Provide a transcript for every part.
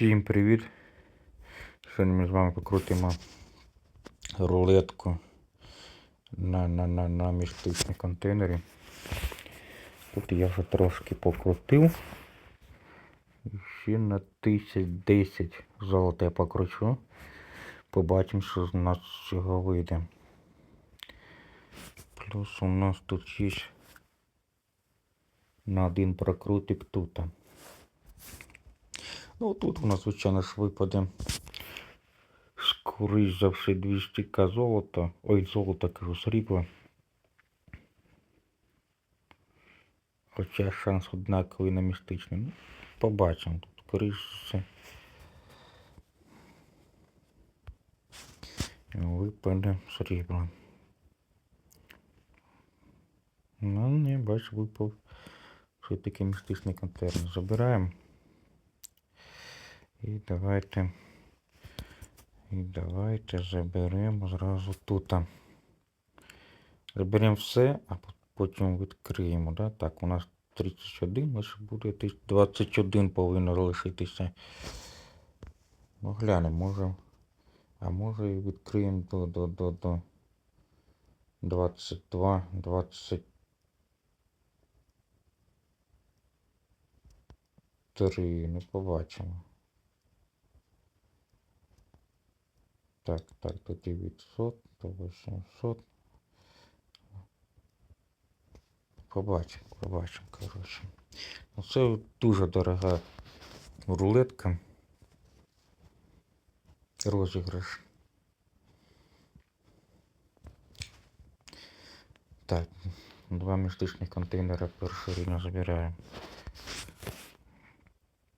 Всім привіт! Сьогодні ми з вами покрутимо рулетку на, на, на, на містичні контейнері. Тут я вже трошки покрутив. Ще на 1010 золота я покручу. Побачимо, що з нас з цього вийде. Плюс у нас тут є на один прокрутик тут. Ну тут у нас, звичайно ж, випаде скоріш за все 200 к золота. Ой, золото кажу, срібла. Хоча шанс однаковий на містичний. Ну, побачимо. Тут скоріш все. Випаде срібло. Ну, не, бач, випав. Що таке містичний контейнер. Забираємо. І давайте. І давайте заберемо зразу тут. Заберемо все, а потім відкриємо. Да? Так, у нас 31, лише буде 21 повинно залишитися. Ну, глянемо, може. А може і відкриємо до, до, до, до 22, 23. Ну, побачимо. Так, так, тут 900, то 800. Побачимо, побачимо, коротше. Ну, це дуже дорога рулетка. Розіграш. Так, два містичних контейнера перший рівня забираємо.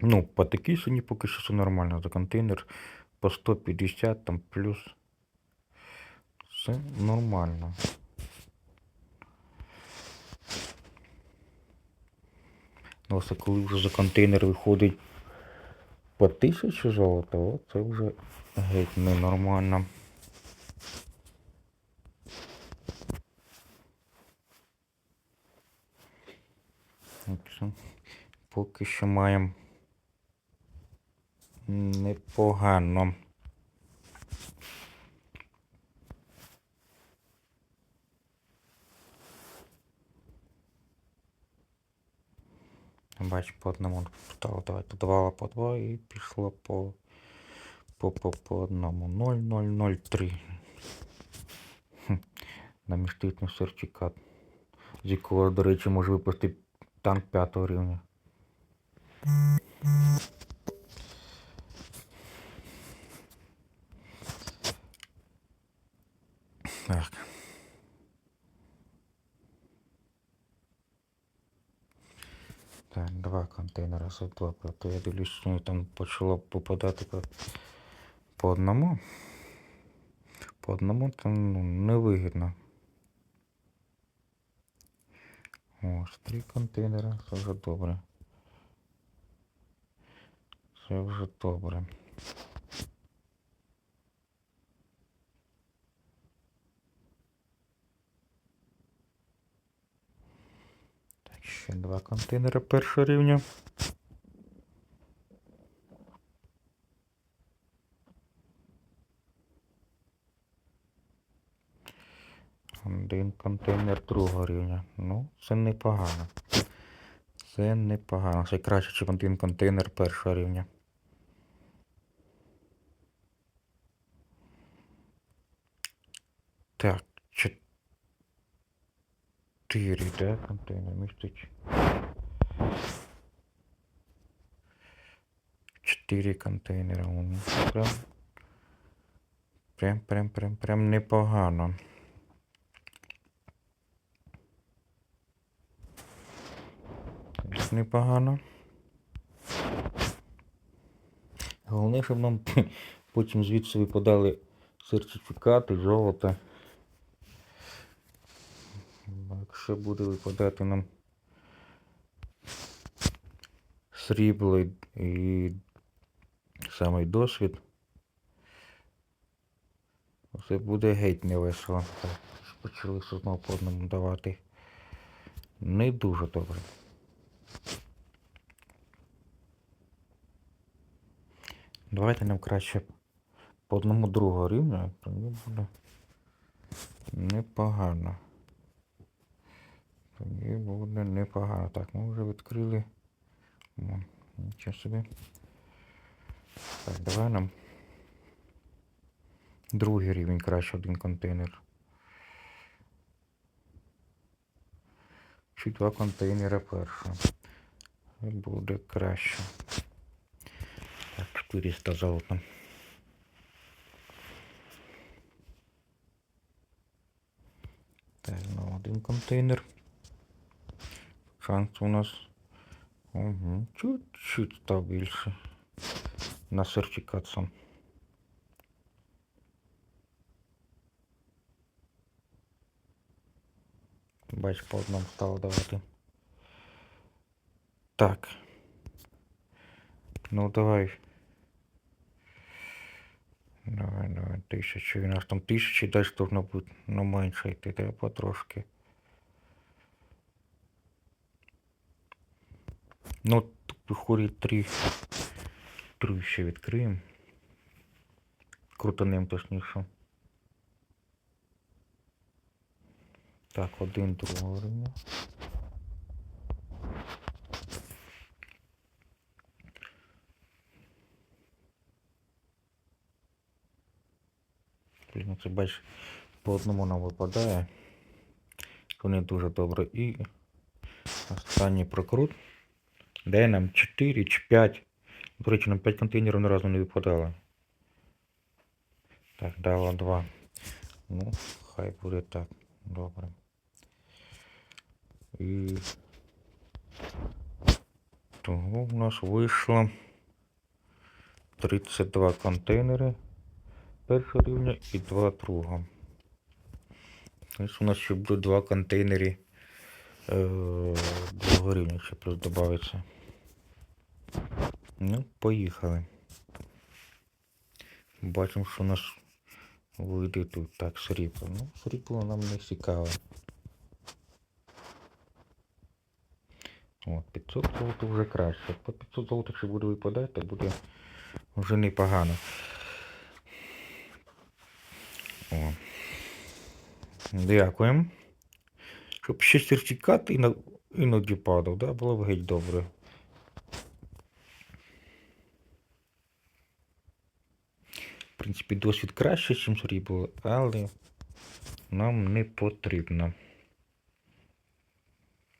Ну, по такій ціні поки що все нормально. За контейнер по 150 там плюс. Все нормально. Ну, ось коли вже за контейнер виходить по 1000 золота, о, це вже геть ненормально. Поки що маємо непогано. Бач, по одному стало давайте давала по два і пішло по по, по, по одному. 0,003. Хм, На містичний сертифікат. З якого, до речі, може випасти танк п'ятого рівня. Так. Так, два контейнера за два, то я дивлюсь, що там почало попадати по, по одному. По одному там ну, невигідно. Ось, три контейнера, це вже добре. Це вже добре. Так, ще два контейнера першого рівня. Один контейнер другого рівня. Ну, це непогано. Це непогано. Це краще, ніж один контейнер першого рівня. Так, чотири, да, контейнер містить. Чотири контейнера. Ну, Прям, прям, прям, прям, прям непогано. Непогано. Головне, щоб нам потім звідси випадали сертифікати, золото. Якщо буде випадати нам срібло і- самий досвід, це буде геть не весело. Так, почали знову по одному давати. Не дуже добре. Давайте нам краще по одному другого рівня, тоді буде непогано. Тоді буде непогано. Так, ми вже відкрили. О, нічого собі. Так, давай нам другий рівень краще один контейнер. Чи два контейнери перше. Буде краще. Так, 400 золота. Так, ну один контейнер. Шанс у нас. Угу. Чуть-чуть став більше. На сертифікат сам. Бач, по одному стало давати. Так. Ну давай. Давай, давай, тисячу. У нас там тисячі десь должно бути, ну менше йти, треба потрошки. Ну, тут виходить три. Три ще відкриємо. Крутанем точніше. Так, один другого рівня. Блін, це бач, по одному нам випадає. Що не дуже добре. І останній прокрут. Де нам 4 чи 5. До речі, нам 5 контейнерів ні разу не випадало. Так, дало 2. Ну, хай буде так. Добре. І того у нас вийшло 32 контейнери першого рівня і 2 другого. Тобто у нас ще буде 2 контейнери е, другого рівня ще плюс додається. Ну, поїхали. Бачимо, що у нас вийде тут так срібло. Ну, срібло нам не цікаво. О, 500 золота вже краще. По 500 золота, якщо буде випадати, буде вже непогано. О. Дякуємо. Щоб ще сертифікат іноді падав, да? було б геть добре. В принципі, досвід краще, ніж срібло, але нам не потрібно.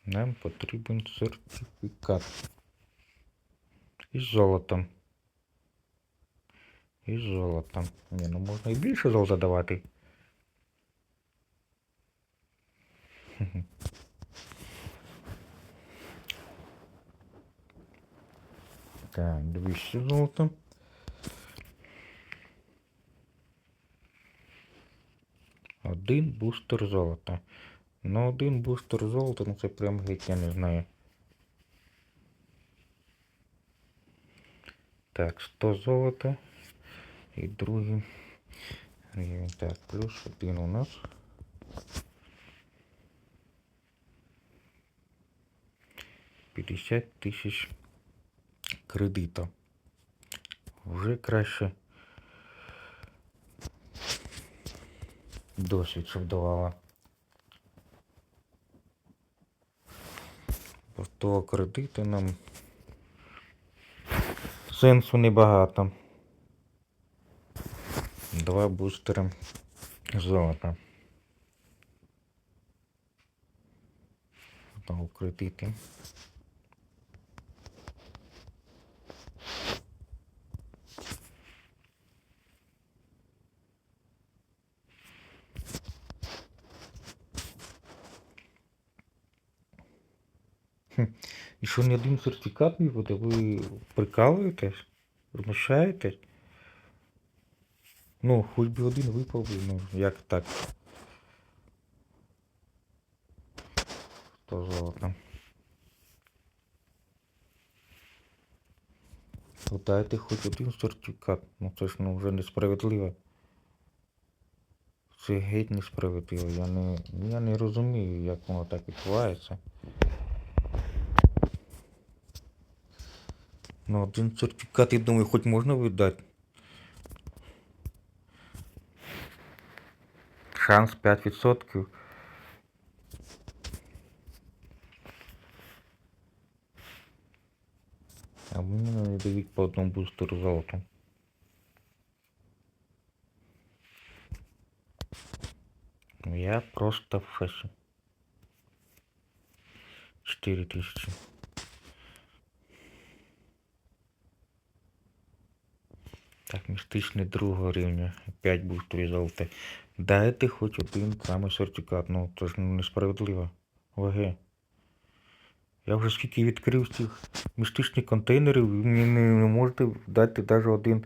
Нам потрібен сертифікат. Із золотом. Із золотом. Ні, ну можна і більше золота давати. Так, 200 золота. Один бустер золота. Ну, один бустер золота, ну це прям геть, я не знаю. Так, 100 золота. І другий рівень. Так, плюс один у нас. П'ятдесят тисяч кредита. Вже краще досвід, щоб давала. Просто кредити нам сенсу небагато. Два бустери золота. Знову кредити. Хм. І що ні один сертифікат не буде? Ви прикалуєтесь? Знущаєтесь? Ну, хоч би один випав би, ну, як так? Сто золота. Ну, дайте хоч один сертифікат. Ну це ж ну, вже несправедливо. Це геть несправедливо. Я не, я не розумію, як воно так відбувається. Ну, один сертифікат, я думаю, хоч можна видати. Шанс 5%. А мені не дають по одному бустеру золоту. Ну, Я просто в шоке. 4 Так, містичний другого рівня. 5 бустерів золоте. Дайте хоч один самий сертифікат. Ну, це ж несправедливо. ВГ. Я вже скільки відкрив цих містичних контейнерів, ви мені не, можете дати навіть один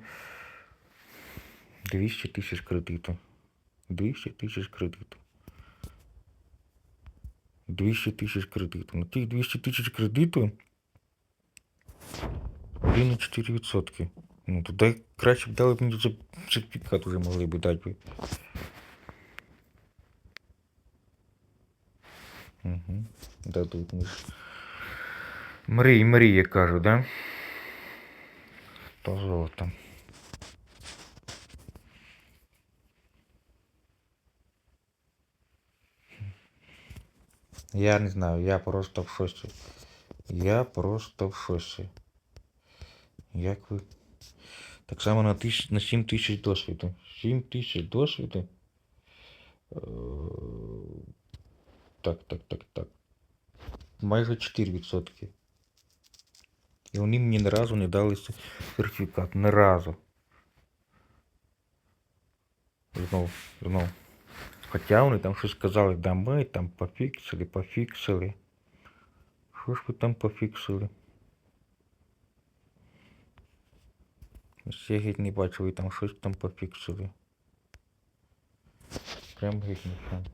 200 тисяч кредиту. 200 тисяч кредиту. 200 тисяч кредиту. На тих 200 тисяч кредиту 1,4%. Ну, тоді краще б дали б мені за сертифікат вже могли б дати. Угу. Дадуть мені. ж. Мрій, мрій, я кажу, да? То золото. Я не знаю, я просто в шоці. Я просто в шоці. Як ви. Так само на, тисяч, на 7 тисяч досвіду. 7 тисяч досвіду. Е, Так, так, так, так. Майже 4%. І вони мені ні разу не дали сертифікат. Ні разу. Знов, знов. Хоча вони там щось сказали, да ми там пофіксили, пофіксили. Що ж ви там пофіксили? Я геть не бачу, ви там щось там пофіксили. Прям геть нічого.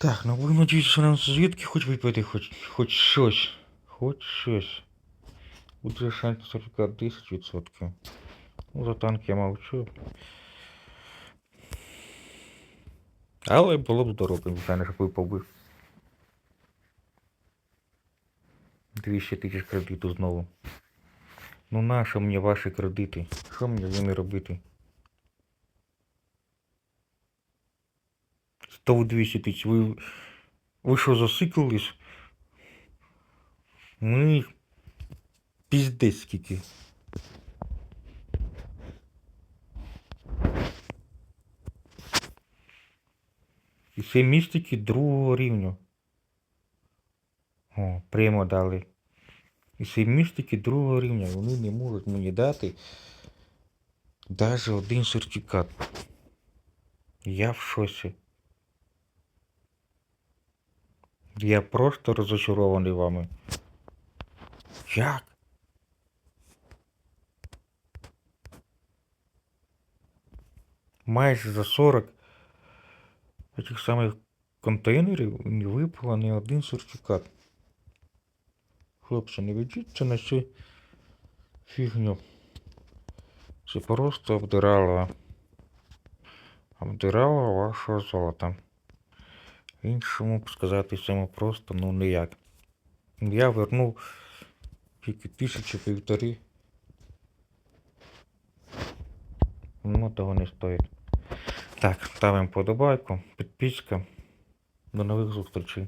Так, ну будемо надіятися, що нам звідки хоч випаде, хоч, хоч щось. Хоч щось. Буде шанс сертифікат 10%. Ну, за танк я мовчу. Але було б здорово, звичайно, щоб випав би. 200 тисяч кредиту знову. Ну нащо мені ваші кредити? Що мені з ними робити? 100 200 тисяч. Ви, ви що засикались? Ми піздець скільки. І це містики другого рівня. О, прямо дали. І це другого рівня. Вони не можуть мені дати навіть один сертифікат. Я в шоці. Я просто розочарований вами. Як? Майже за 40 этих самих контейнерів не випало ні один сертифікат. Хлопці, не ведіться на цю фігню. Це просто обдирало. Обдирало вашого золота. Іншому б сказати цьому просто ну ніяк. Я вернув тільки тисячі півтори. Ну, того не стоїть. Так, ставимо подобайку, підписка. До нових зустрічей.